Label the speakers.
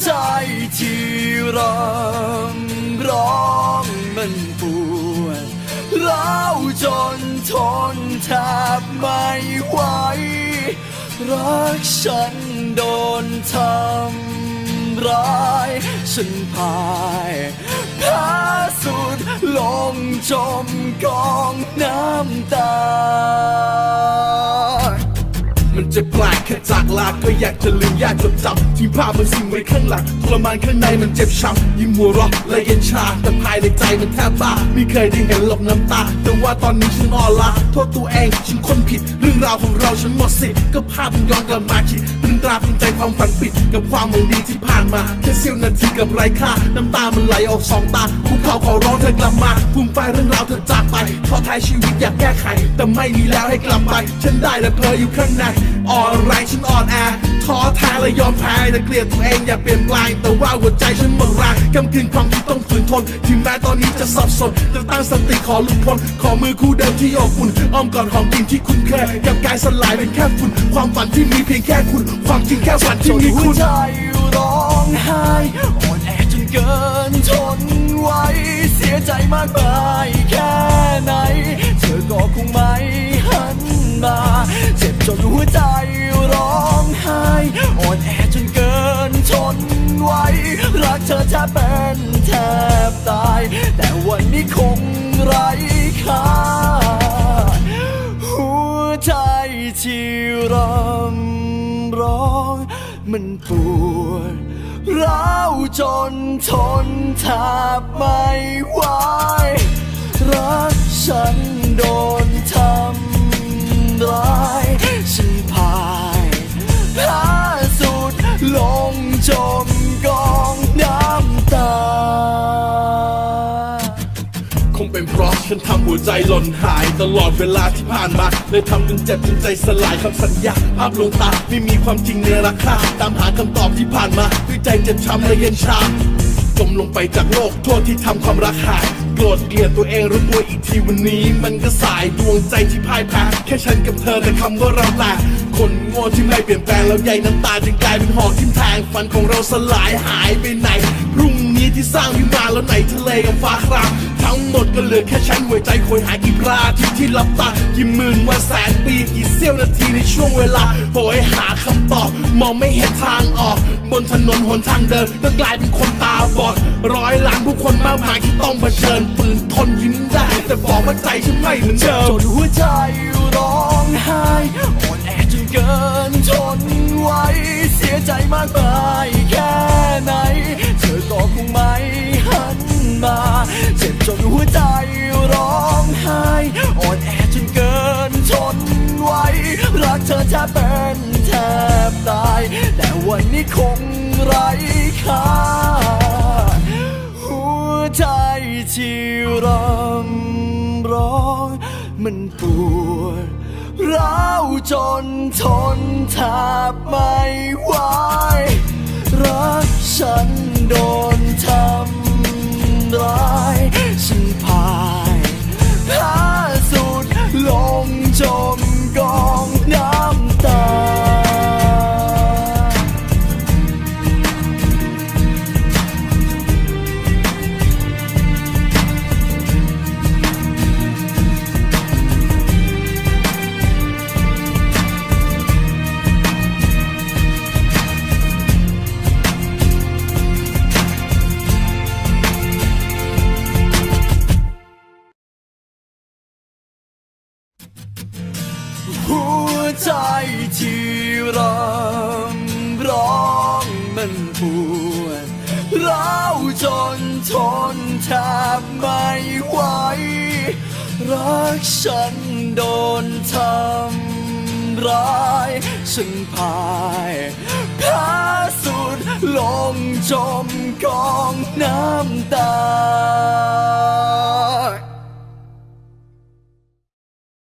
Speaker 1: ใจที่รำร้องมันปวดร้าวจนทนแทบไม่ไหวรักฉันโดนทำร้ายฉันพายแพ้สุดลงจมกองน้ำ
Speaker 2: จ็บแปลกแค่จากลาก็อยากจะลืมยากจดจำที่ภาพมันสิ่งไว้ข้างหลังทรมานข้างในมันเจ็บช้ำยิ้มหัวเราะและเย็นชา แต่ภายในใจมันแทบบ้าไม่เคยได้เห็นหลบน้ำตา แต่ว่าตอนนี้ฉันอ่อนล้าโทษตัวเองฉันคนผิด เรื่องราวของเราฉันหมดสิทธิ์ก็ภาพมันย้อนกลับมาคิดตรึงตราตึงใจความฝันปิด กับความหวังดีที่ผ่านมาแค่เสี้ยวนาทีกับไร้ค่าน้ำตามันไหลออกสองตาคุกเข่าขอร้องเธอกลับมาภูมิใจเรื่องราวเธอจากไปท้อท้ายชีวิตอยากแก้ไข แต่ไม่มีแล้วให้กลับไป ฉันได้แต่เพออยู่ข้างในอ่อนแรงฉันอ่อนแอท้อแท้และยอมแพ้แต่เกลียดตัวเองอย่าเปลี่ยนแปลงแต่ว่าหัวใจฉันหมดแรงกำกึ่งความคิดต้องฝืนทนถึงแม้ตอนนี้จะสับสนแต่ตั้งสติขอหลุดพ้นขอมือคู่เดิมที่อบอุ่นอ้อมกอดหอมกลิ่นที่คุ้นเคยกับกายสลายเป็นแค่ฝุ่นความฝันที่มีเพียงแค่คุณ ความจริงแค่ฝันที่มี
Speaker 1: หั
Speaker 2: คุ
Speaker 1: ว
Speaker 2: ณ
Speaker 1: ใจร้องไห้อ่อนแอจนเกินทนไหวเสียใจมากมายแค่ไหน เธอก็คงไม่หันมาเจ็บ จนหัวใจร้องไห้อ่อนแอจนเกินทนไหวรักเธอแทบเป็นแทบตาย แต่วันนี้คงไร้ค่าหัวใจที่รำร้อง มันปวดร้าวจนทนแทบไม่ไหว จมกองน้ำตา
Speaker 2: คงเป็นเพราะฉันทำหัวใจหล่นหายตลอดเวลาที่ผ่านมาเลยทำจนเจ็บจนใจสลายคำสัญญาภาพลวงตาไม่มีความจริงในราคาตามหาคำตอบที่ผ่านมาด้วยใจเจ็บช้ำและเย็นชาจมลงไปจากโลกโทษที่ทำความรักหายโกรธเกลียดตัวเองรู้ตัวอีกทีวันนี้ มันก็สายดวงใจที่พ่ายแพ้แค่ฉันกับเธอแต่คำว่าเราแตกคน โง่ที่ไม่เปลี่ยนแปลงแล้วใยน้ำตาจึงกลายเป็นหอกทิ่มแทงฝันของเราสลายหายไปไหนพรุ่งนี้ที่สร้างวิมาแล้วไหนทะเลกับฟ้าครามทั้งหมดก็เหลือแค่ฉันหัวใจคอยหากี่พระอาทิตย์ที่ลับตากี่หมื่นวันแสนปีกี่เสี้ยวนาทีในช่วงเวลาโหยหาคำตอบมองไม่เห็นทางออก บนถนนหนทางเดินก็กลายเป็นคนตาบอดร้อยล้านผู้คนมากมายที่ต้องเผชิญปืนทนยิ้มได้ แต่บอกว่าใจฉันไม่เหมือนเดิม
Speaker 1: จ
Speaker 2: ม
Speaker 1: นหัวใจร้องไห้อ่อนแอจนเกิน ไหวเสียใจมากมายแค่ไหน เธอก็คงไม่หันมา เจ็บจนหัวใจร้องไห้ อ่อนแอจนเกินทนไหวรักเธอแทบเป็นแทบตาย แต่วันนี้คงไร้ค่า หัวใจที่รำร้อง มันปวดร้าวจนทนทบ ไม่ไหวรักฉันโดนทำร้าย ฉันพายพาสุดลง ใจที่รำร้องมันปวดร้าวจนทนแทบไม่ไหว รักฉันโดนทำร้ายฉันพายแพ้สุดลงจมกองน้ำตา